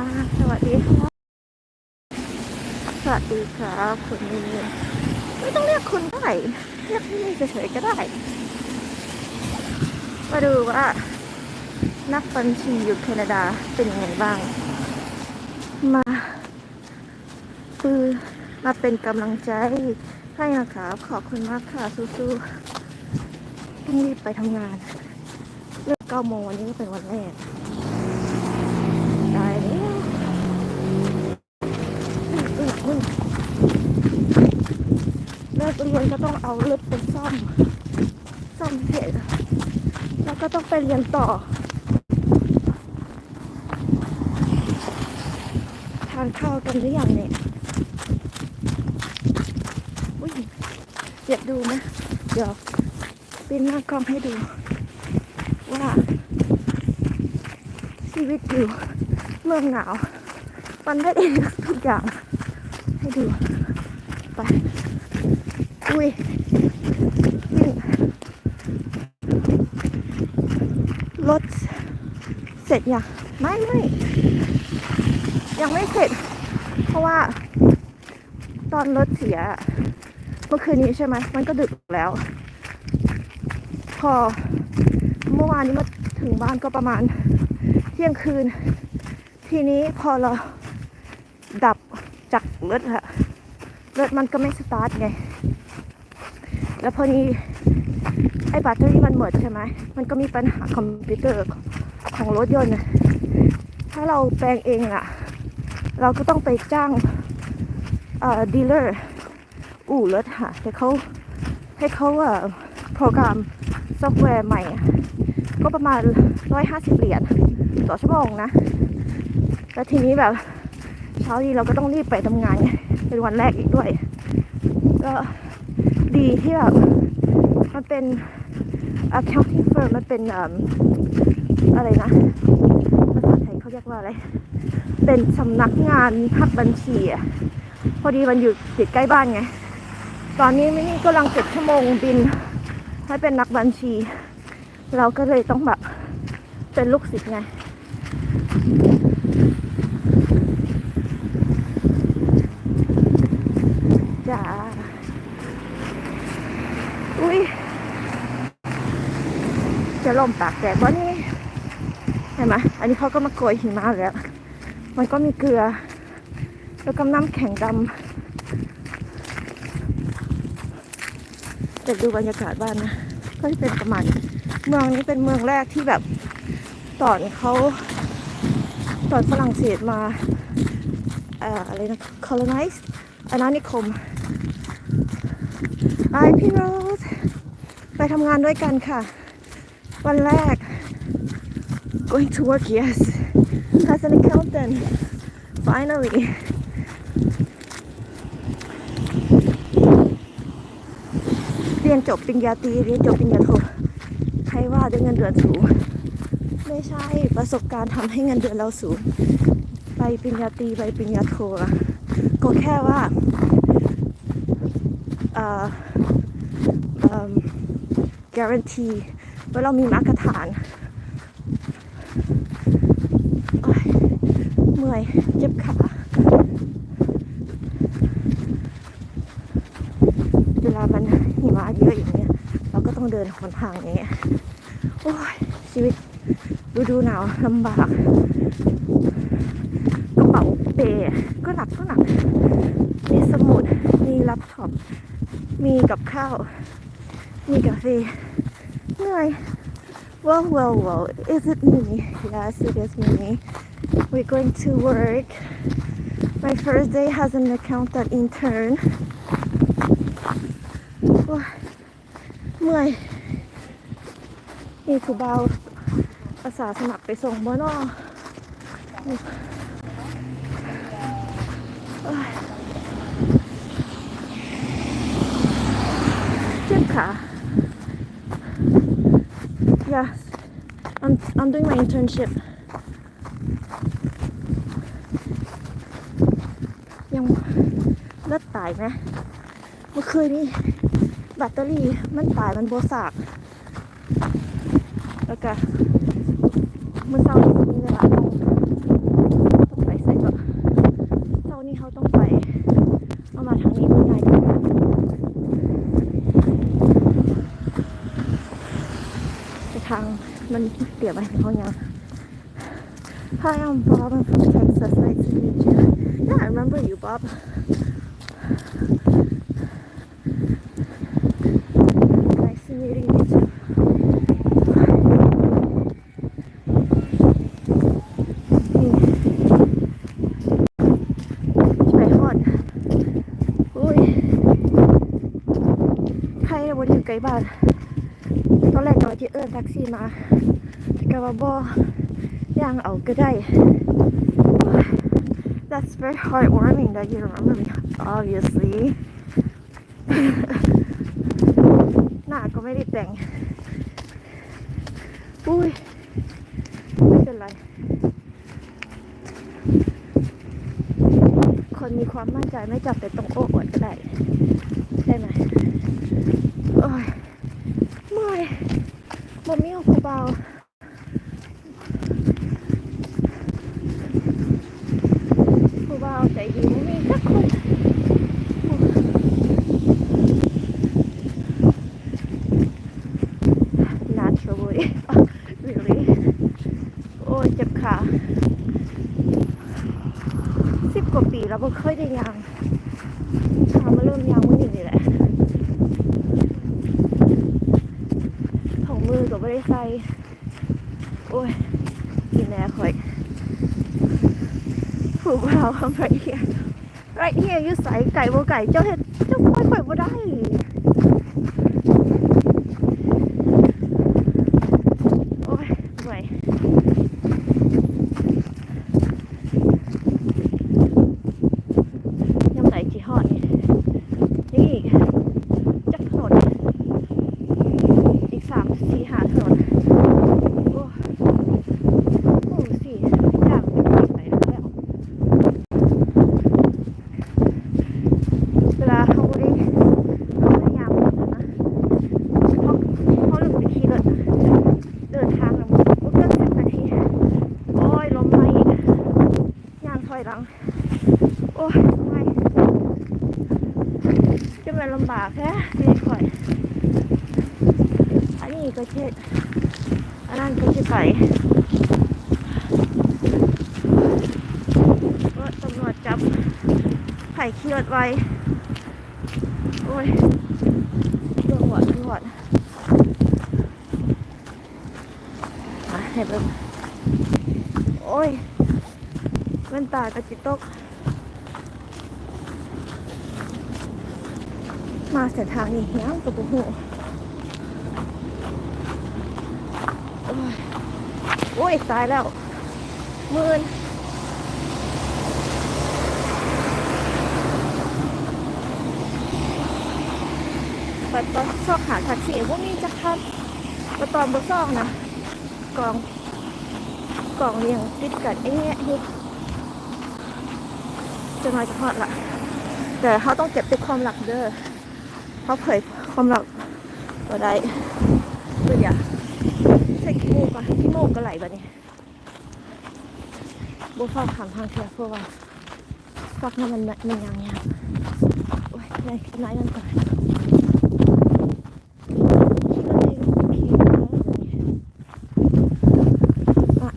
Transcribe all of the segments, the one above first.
สวัสดีครับสวัสดีครับคุณมินไม่ต้องเรียกคุณได้เรียกพี่เฉยๆก็ได้ มาดูว่า นักบัญชีอยู่แคนาดาเป็นยังไงบ้าง มา คือมาเป็นกำลังใจให้นะครับขอบคุณมากค่ะสู้ๆต้องรีบไปทำงานเลิกเก้าโมงวันนี้ก็เป็นวันแรกได้แล้วอุ๊ยอุ๊ย เลิกเรียนก็ต้องเอารถไปซ่อม ซ่อมเสร็จแล้วก็ต้องไปเรียนต่อ ทานข้าวกันหรือยังเนี่ยอุ้ยเดี๋ยวดูนะ เดี๋ยวปินหน้ากล้องให้ดู ว่า ชีวิตอยู่เมืองหนาว มันไม่ได้ทุกอย่างให้ดู ไป อุ้ยวิ่ง รถเสร็จยังไม่ไม่ยังไม่เสร็จ เพราะว่า ตอนรถเสียเมื่อคืนนี้ใช่ไหมมันก็ดึกแล้ว พอเมื่อวานนี้มาถึงบ้านก็ประมาณเที่ยงคืน ทีนี้พอเราดับจากรถอะรถมันก็ไม่สตาร์ทไง แล้วพอนี้ ไอ้แบตเตอรี่มันหมดใช่ไหมมันก็มีปัญหาคอมพิวเตอร์ของรถยนต์ถ้าเราแปลงเองอะเราก็ต้องไปจ้างเอ่อดีลเลอร์อู่รถค่ะแต่เขาให้เขาเอ่อโปรแกรมซอฟต์แวร์ใหม่ ก็ประมาณ 150 เหรียญต่อชั่วโมงนะ แล้วทีนี้แบบเช้านี้เราก็ต้องรีบไปทำงาน เป็นวันแรกอีกด้วย ก็ดีที่แบบมันเป็น accounting firm มันเป็นเอิ่มอะไรนะภาษาไทยเขาเรียกว่าอะไร เป็นสำนักงานพักบัญชีอะพอดีมันอยู่ติดใกล้บ้านไง ตอนนี้มินี่กำลังเจ็ดชั่วโมงบินให้เป็นนักบัญชี เราก็เลยต้องแบบเป็นลูกศิษย์ไง จ้า อุ้ย จะ ลมปากแตกวะนี่เห็นไหมอันนี้เขาก็มาโกยหิมะแล้วมันก็มีเกลือ แล้วก็น้ำแข็งดำเดี๋ยวดูบรรยากาศบ้านนะก็จะเป็นประมาณเมืองนี้เป็นเมืองแรกที่แบบตอนเขาตอนฝรั่งเศสมาอ่ออะไรนะ colonize อาณานิคมไอพี่โรสไปทำงานด้วยกันค่ะ วันแรก going to work yes as an accountant finally เรียนจบปริญญาตรีเรียนจบปริญญาโทใครว่าได้เงินเดือนสูง ไม่ใช่ประสบการณ์ทำให้เงินเดือนเราสูงไปปริญญาตรีไปปริญญาโทอะก็แค่ว่าเอ่อเอ่อ guarantee ว่าเรามีมาตรฐานเมื่อยเจ็บขาเวลามันหิมะเยอะอย่างเงี้ยเราก็ต้องเดินหนทางอย่างเงี้ยโอ้ยชีวิตฤดูหนาวลำบากกระเป๋าเปก็หนักก็หนัก มีสมุดมีแล็ปท็อปมีกับข้าว มีกาแฟ เหนื่อย Well, well, well, is it me? Yes, it is me. We're going to work. My first day has an accountant intern. โอ้ยเมื่อยนี่คือเบาอาสาสมัครไปส่งบ่นอโอ้ยเจ็บขา Yes I'm I'm doing my internship ยังเลือดตายไหมเมื่อคืนนี้แบตเตอรี่มันตายมันโบสากแล้วก็เมื่อเช้าต้องต้องไป ไหมเขายัง Hi I'm Bob I'm from Texas nice to meet you Yeah I remember you Bob Nice to meeting you too ไกลบ้านตอนแรกก็ที่เอิ้นแท็กซี่มา แต่ว่าบ่ย่างเอาก็ได้ That's very heartwarming that you remember me obviously หน้าก็ไม่ได้แต่งอุ้ยไม่เป็นไร คนมีความมั่นใจไม่จับแต่ต้องโอ้อวดก็ได้ ใช่ไหม โอ้ยเมื่อยบ่มีเอาผู้เบาผู้เบาใจดีไม่มีสักคน naturally really โอ้ยเจ็บขาสิบกว่าปีแล้ว บ่เคยได้ยางขามาเริ่มยางวันนี้นี่แหละถุงมือก็ไม่ได้ใส่โอ้ยกินแน่ค่อยผูกเราทำไรเฮียไรเฮียอยู่ใส่ไก่บ่ไก่เจ้าเห็ดเจ้าค่อยค่อยบ่ได้โอ้ยเหนื่อยยังไหนจีฮอดนี่นี่จักถนน อีกสามสี่หาถนนโอ้โหสี่อย่างไปแล้วเวลาเขาไม่ได้เขาพยายามหมดนะเพราะเพราะเรื่องไปขี่รถเดินทางนะมันก็เกินสิบนาที โอ้ยลมมาอีกย่างถอยหลัง โอ้ยไม่จะเป็นลำบากแค่ที่ถอยอันนี้ก็เช็ดอันนั้นก็จะไปรถตำรวจจับไผ่เคียดไว้ โอ้ยตำรวจตำรวจมาให้เบิ่งโอ้ยแว่ นตากระจิตก มาเส้นทางนี้เหี้ยงกับบุหูโอ้ยตายแล้วหมื่นปัดตอนซอกหาท็กซี่พวกนี้จะคันปัดตอนบนซอกนะกล่องกล่องเรียงติดกันไอ้เนี้ยนี่ จะมาจะพอดละแต่เขาต้องเก็บเป็นความหลักเด้อเขาเผยความหลักก็ได้เพื่อเดี๋ยวใส่ขี้มูกก่อนขี้มูกก็ไหลแบบนี้บัวฟ้าขามทางเทียเพราะว่าฟักน้ำมันมันยางยางโอ้ยไหนไหนนั่นก่อน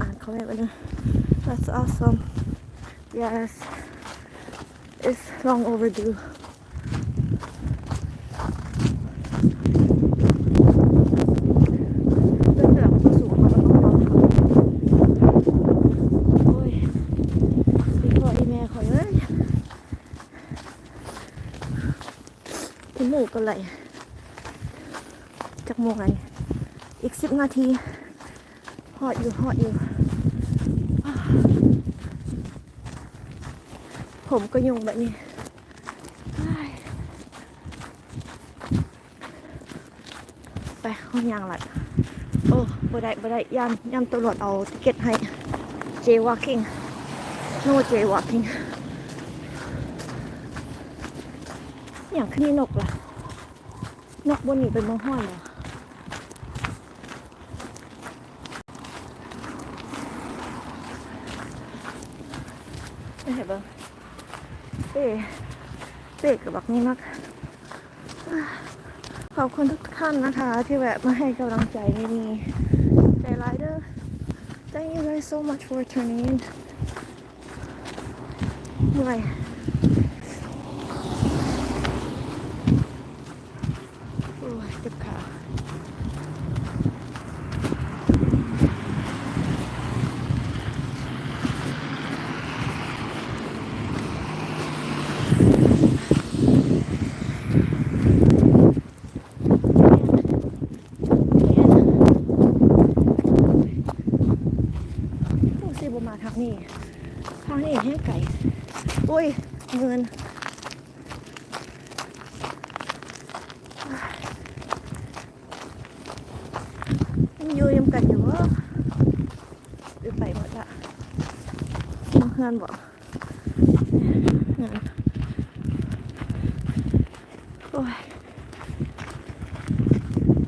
อ่านเขาไว้บ้าง That's awesome yes it's long overdue เรื่องหลังก็สูงมาแล้วต้องรอโอ้ยอีพ่ออีแม่ขอยอ้ยคุณหมูก็ไหลจากโมงไงอีกสิบนาทีหอดอยู่หอดอยู่ ผมก็ยุงแบบนี้อ้ายไปห้องยางหลัดโอ้บ่ได้บ่ได้ยามยามตำรวจเอาติเก็ตให้ jaywalking no jaywalking อย่างขึ้นนี่นกล่ะ นกบนนี่เป็นมองห้อยเหรอไม่เห็นบ้าง เป้เป้กับบักนี้มากขอบคุณทุกท่านนะคะ ที่แวะมาให้กำลังใจไม่มีใจร้ายเด้อ Thank you guys so much for tuning in เหนื่อยโอ้ยเจ็บขา ผู้ซีบมาทางนี้ทางนี้แห้งไก่อุ้ย เงินยังอยู่ยำกันอยู่วะหรือไปหมดละมาเฮือนบอกโอ้ย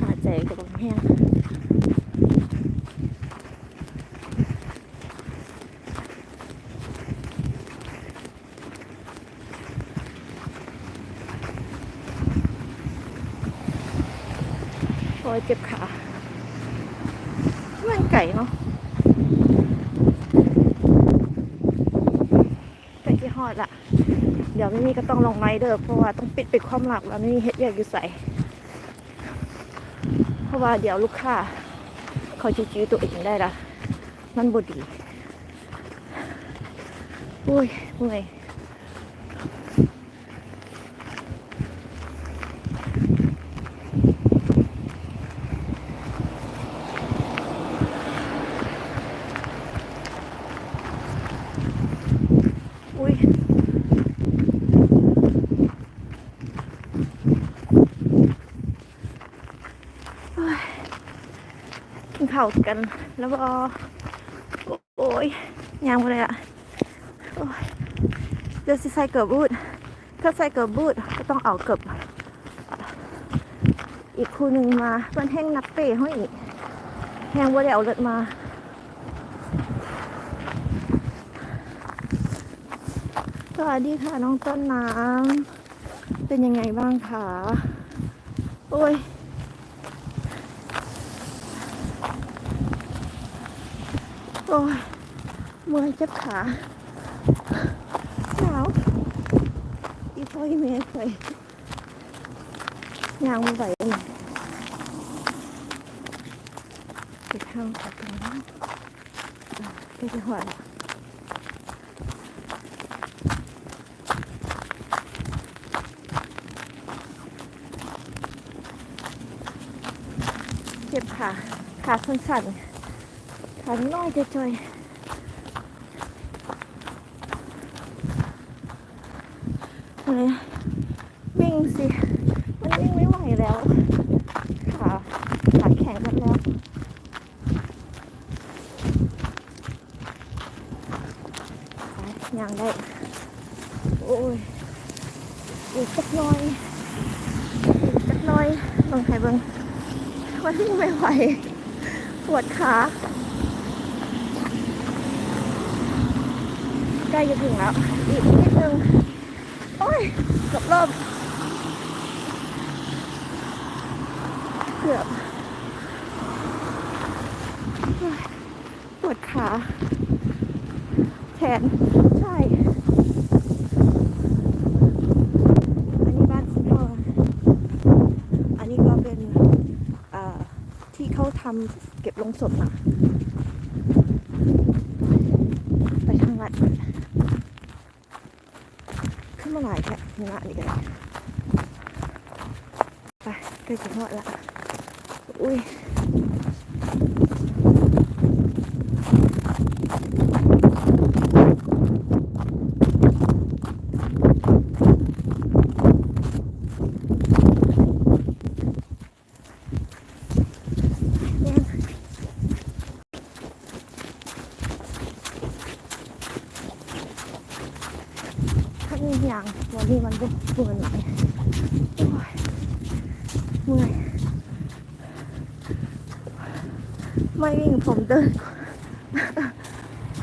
หาใจกับบังแห้ง ยเจ็บขามันไก่เนาะไก่ที่ฮอดละเดี๋ยวไม่มีก็ต้องลงไม้เด้อเพราะว่าต้องปิดปิดความหลักแล้วไม่มีเฮ็ดอยากอยู่ใส่เพราะว่าเดี๋ยวลูกค้าเขาจะจื้อตัวเองได้ละมันบดีอุ้ยเมื่อยอุ้ยโอ้ย กินข้าวกันแล้วก็โอ้ยยางไปเลยอะโอ้ยเดี๋ยวใส่เกือบบูดถ้าใส่เกือบบูดก็ต้องเอาเกือบอีกคู่หนึ่งมาเพื่อนแห้งนักเตะห้อีกแห้งว่าได้เอาเลือดมาสวัสดีค่ะน้องต้นน้ำเป็นยังไงบ้างคะโอ้ย อ้ยเมื่อยเจ็บขาหนาวอีพ่ออีเมย์เคยยางไม่ไหวเลยไปทางตัดตรงนั้นอะใกล้จะหัวละเจ็บขาขาสั่นๆ ขาน้อยจะจอยอะไรวิ่งสิ มันวิ่งไม่ไหวแล้วขาขาแข็งหมดแล้วยังได้ โอ้ยอีกสักน้อยอีกสักน้อยลองใครเบิ้งมันวิ่งไม่ไหวปวดขา ใกล้จะถึงแล้ว อีกนิดนึง โอ้ยเกือบรอบเกือบปวดขาแขนใช่ อันนี้บ้านคุณพ่ออันนี้ก็เป็นที่เขาทำเก็บลงศพน่ะ ไปทางลัดขึ้นมา หลายแค่หน้านี่กันไปใกล้จะหมดละอุ้ยแน่นถ้ามีอย่างวันนี้มันบุกเบื่อหน่อยโอ้ยเมื่อยไม่วิ่ง ผมเดิน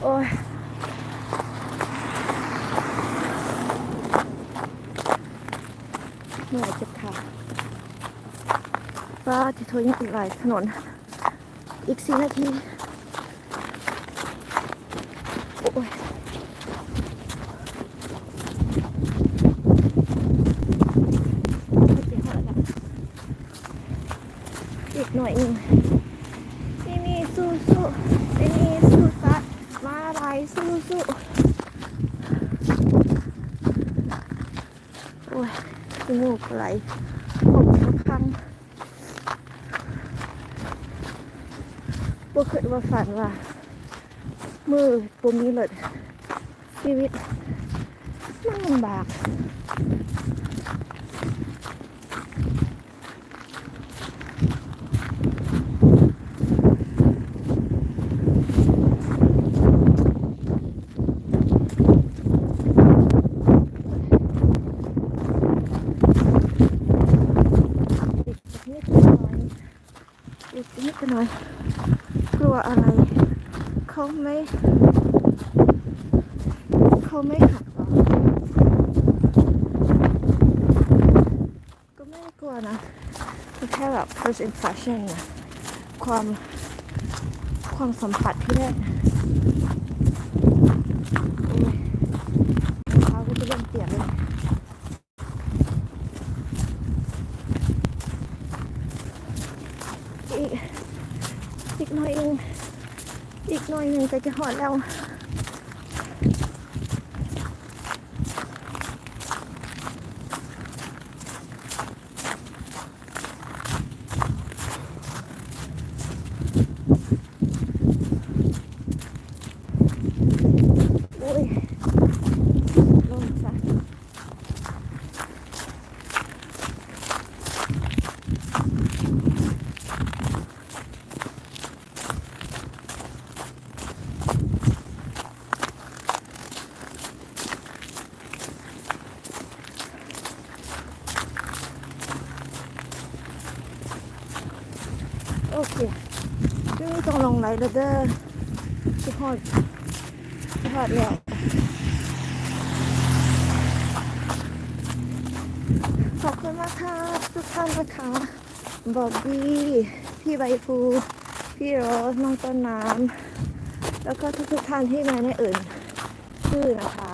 โอ้ยเหนื่อยเจ็บขาก็จะทรยังอีกหลายถนน อีกสี่นาที โอ้ยอีกหน่อยหนึ่งนี่นี่สู้สู้นี่นี่สู้ซะมาลายสู้สู้โอ้ยจมู กไหลผมก็พังบ่เคยว่าฝันว่า มือตัวมีเลยชีวิตมันลำบากนิดหน่อยอีกนิดหน่อย กลัวอะไร เขาไม่ เขาไม่หักหรอก็ไม่กลัวนะแค่แบบ first impression นะความความสัมผัสที่แรกโอ้ยรองเท้าก็จะเริ่มเปียกเลย อีกอีกหน่อยหนึงอี ก็จะหอดแล้ว โอ้ยลงซะ โอเคซึ่งต้องลงไหลแล้วเด้อทุกคนทุกคนแล้วขอบคุณมากค่ะทุกท่านนะคะบอบบี้ พี่ใบฟู พี่โรสน้องต้นน้ำแล้วก็ทุกๆท่านที่มาในเอื่นชื่อนะคะ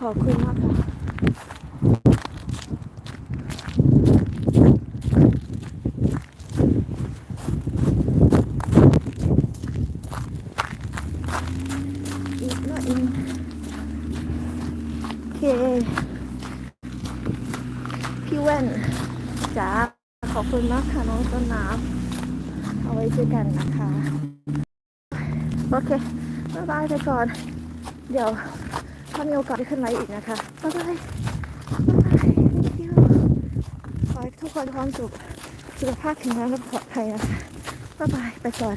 ขอบคุณมากค่ะ อีกหน่องโอเค พี่แว่นจ๋าขอบคุณมากค่ะน้องต้นน้ำเอาไว้เจอกันนะคะ โอเคบ๊ายบายไปก่อน เดี๋ยวถ้ามีโอกาสได้ขึ้นไลฟ์อีกนะคะบ๊ายบายบ๊ายบาย thank you ขอให้ทุกคนความสุขสุขภาพแข็งแรงและปลอดภัยนะคะบ๊ายบายไปก่อน